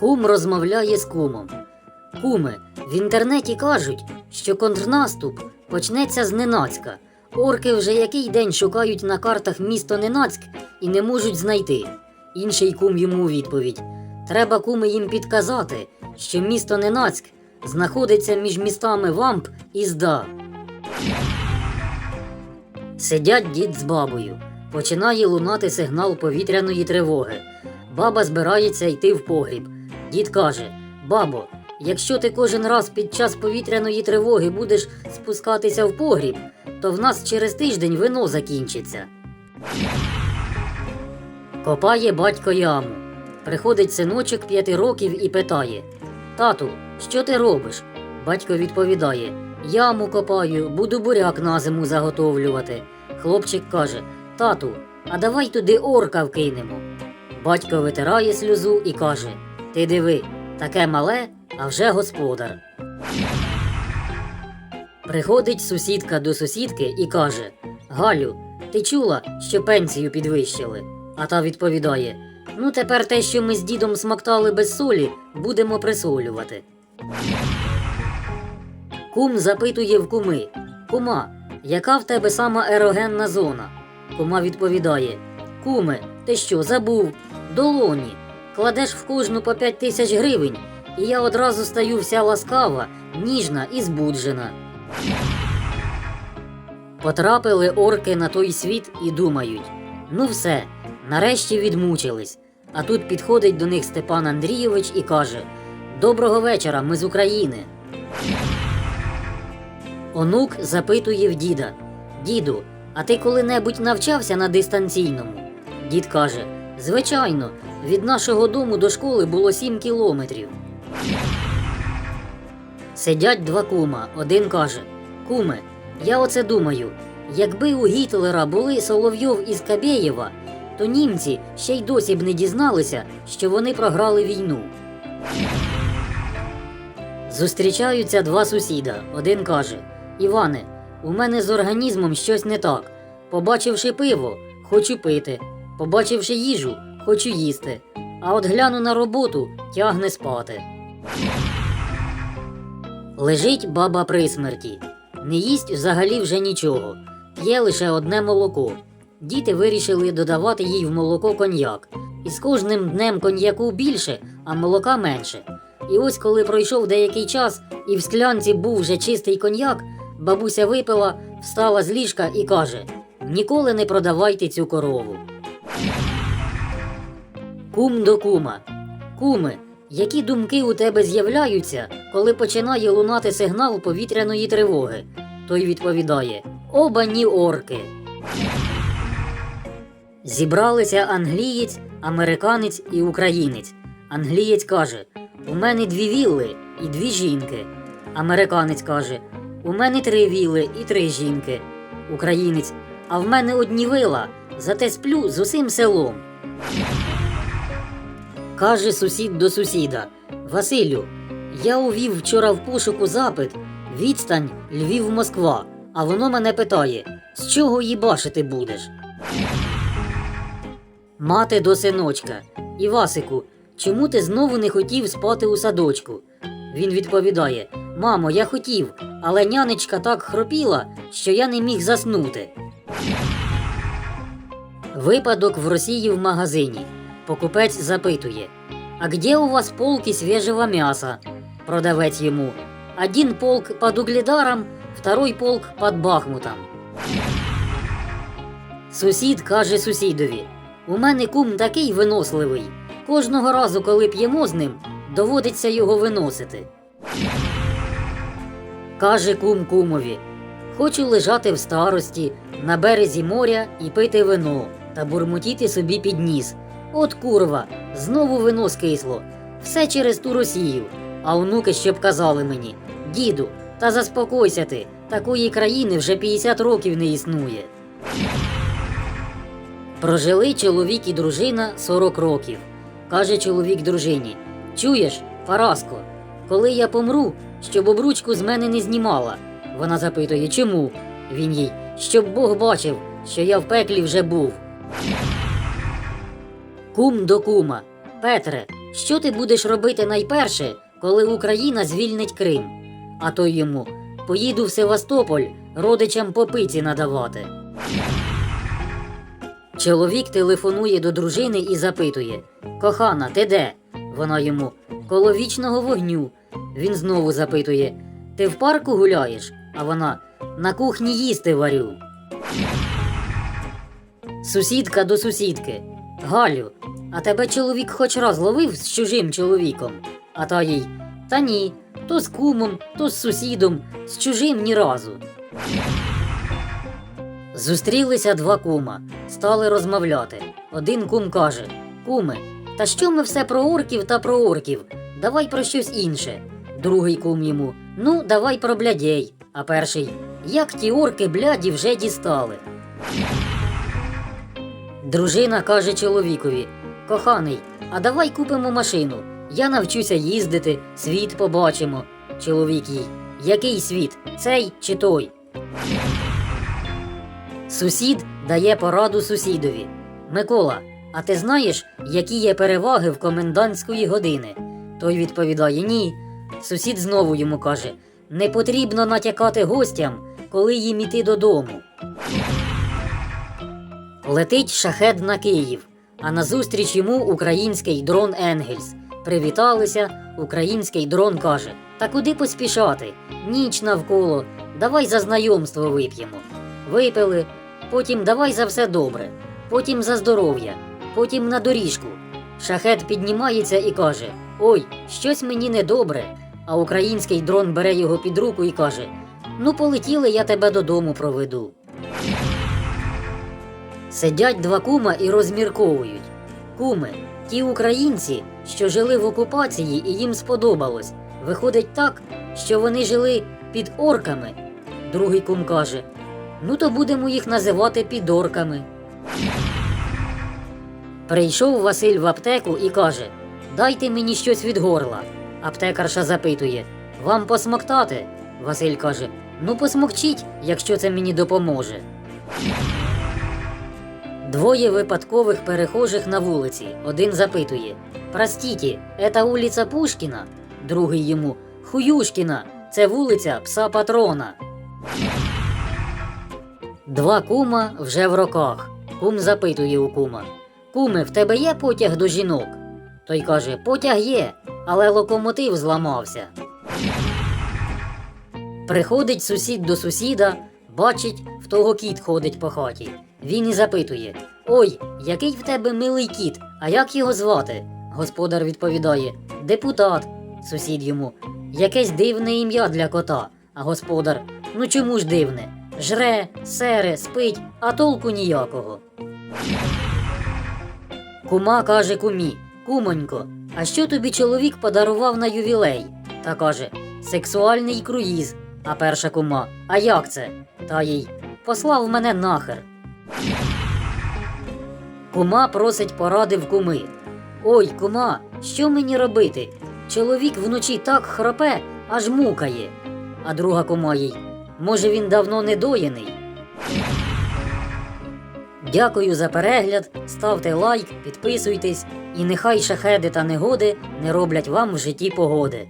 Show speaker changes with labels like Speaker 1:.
Speaker 1: Кум розмовляє з кумом. Куме, в інтернеті кажуть, що контрнаступ почнеться зненацька. Орки вже який день шукають на картах місто Ненацьк і не можуть знайти. Інший кум йому відповідь: Треба куми їм підказати, що місто Ненацьк знаходиться між містами Вамп і Зда. Сидять дід з бабою. Починає лунати сигнал повітряної тривоги. Баба збирається йти в погріб. Дід каже: Бабо, якщо ти кожен раз під час повітряної тривоги будеш спускатися в погріб, то в нас через тиждень вино закінчиться. Копає батько яму. Приходить синочок п'яти років і питає: Тату, що ти робиш? Батько відповідає: Яму копаю, буду буряк на зиму заготовлювати. Хлопчик каже: Тату, а давай туди орка вкинемо. Батько витирає сльозу і каже: Ти диви, таке мале, а вже господар. Приходить сусідка до сусідки і каже: Галю, ти чула, що пенсію підвищили? А та відповідає: Ну, тепер те, що ми з дідом смактали без солі, будемо присолювати. Кум запитує в куми: Кума, яка в тебе сама ерогенна зона? Кума відповідає: Куме, ти що, забув? Долоні. Кладеш в кожну по п'ять тисяч гривень, і я одразу стаю вся ласкава, ніжна і збуджена. Потрапили орки на той світ і думають: ну все, нарешті відмучились. А тут підходить до них Степан Андрійович і каже: Доброго вечора, ми з України. Онук запитує в діда: Діду, а ти коли-небудь навчався на дистанційному? Дід каже: Звичайно, від нашого дому до школи було 7 кілометрів. Сидять два кума. Один каже: Куме, я оце думаю, якби у Гітлера були Соловйов із Кабєєва, то німці ще й досі б не дізналися, що вони програли війну. Зустрічаються два сусіда. Один каже: Іване, у мене з організмом щось не так. Побачивши пиво, хочу пити. Побачивши їжу, хочу їсти. А от гляну на роботу, тягне спати. Лежить баба при смерті. Не їсть взагалі вже нічого. П'є лише одне молоко. Діти вирішили додавати їй в молоко коньяк. І з кожним днем коньяку більше, а молока менше. І ось коли пройшов деякий час, і в склянці був вже чистий коньяк, бабуся випила, встала з ліжка і каже: Ніколи не продавайте цю корову. Кум до кума. Куме, які думки у тебе з'являються, коли починає лунати сигнал повітряної тривоги? Той відповідає: Обані орки. Зібралися англієць, американець і українець. Англієць каже: У мене дві вілли і дві жінки. Американець каже: У мене три вілли і три жінки. Українець, а в мене одні вила, зате сплю з усім селом. Каже сусід до сусіда: Василю, я увів вчора в пошуку запит відстань Львів Москва, а воно мене питає, з чого їбашити будеш? Мати до синочка. Івасику, чому ти знову не хотів спати у садочку? Він відповідає: Мамо, я хотів, але нянечка так хропіла, що я не міг заснути. Випадок в Росії в магазині. Покупець запитує: А где у вас полки свежего мяса? Продавець йому. Один полк под Угледаром, второй полк под Бахмутом. Сусід каже сусідові: У мене кум такий виносливий. Кожного разу, коли п'ємо з ним, доводиться його виносити. Каже кум кумові: Хочу лежати в старості на березі моря і пити вино та бурмотіти собі під ніс. От курва, знову вино скисло. Все через ту Росію. А онуки щоб казали мені: діду, та заспокойся ти, такої країни вже 50 років не існує. Прожили чоловік і дружина 40 років. Каже чоловік дружині: Чуєш, Параско, коли я помру, щоб обручку з мене не знімала. Вона запитує, чому? Він їй, щоб Бог бачив, що я в пеклі вже був. Кум до кума. Петре, що ти будеш робити найперше, коли Україна звільнить Крим? А той йому поїду в Севастополь родичам по пиці надавати. Чоловік телефонує до дружини і запитує: Кохана, ти де? Вона йому коло вічного вогню. Він знову запитує: Ти в парку гуляєш? А вона на кухні їсти варю. Сусідка до сусідки. Галю, а тебе чоловік хоч раз ловив з чужим чоловіком? А та їй Та ні, то з кумом, то з сусідом, з чужим ні разу. Зустрілися два кума, стали розмовляти. Один кум каже: Куме, та що ми все про орків та про орків? Давай про щось інше. Другий кум йому: Ну, давай про блядей. А перший як ті орки бляді вже дістали. Дружина каже чоловікові: Коханий, а давай купимо машину. Я навчуся їздити, світ побачимо. Чоловік їй. Який світ? Цей чи той? Сусід дає пораду сусідові. Микола, а ти знаєш, які є переваги в комендантської години? Той відповідає ні. Сусід знову йому каже: не потрібно натякати гостям, коли їм іти додому. Летить шахед на Київ, а назустріч йому український дрон Енгельс. Привіталися, український дрон каже: Та куди поспішати? Ніч навколо, давай за знайомство вип'ємо. Випили, потім давай за все добре, потім за здоров'я, потім на доріжку. Шахет піднімається і каже: Ой, щось мені недобре. А український дрон бере його під руку і каже: Ну, полетіли, я тебе додому проведу. Сидять два кума і розмірковують. Куми, ті українці, що жили в окупації і їм сподобалось, виходить так, що вони жили під орками. Другий кум каже: Ну, то будемо їх називати підорками. Прийшов Василь в аптеку і каже: Дайте мені щось від горла. Аптекарша запитує: Вам посмоктати? Василь каже: Ну, посмокчіть, якщо це мені допоможе. Двоє випадкових перехожих на вулиці. Один запитує: Простите, это улица Пушкіна? Другий йому Хуюшкіна, це вулиця пса патрона. Два кума вже в роках. Кум запитує у кума: Куме, в тебе є потяг до жінок? Той каже: Потяг є, але локомотив зламався. Приходить сусід до сусіда, бачить, в того кіт ходить по хаті. Він і запитує: Ой, який в тебе милий кіт, а як його звати? Господар відповідає: Депутат. Сусід йому, якесь дивне ім'я для кота. А господар: Ну чому ж дивне? Жре, сере, спить, а толку ніякого. Кума каже кумі: Кумонько, а що тобі чоловік подарував на ювілей? Та каже: Сексуальний круїз. А перша кума, а як це? Та їй послав мене нахер. Кума просить поради в куми. Ой, кума, що мені робити? Чоловік вночі так хропе, аж мукає. А друга кума їй. Може, він давно не доєний. Дякую за перегляд, ставте лайк, підписуйтесь, і нехай шахеди та негоди не роблять вам в житті погоди.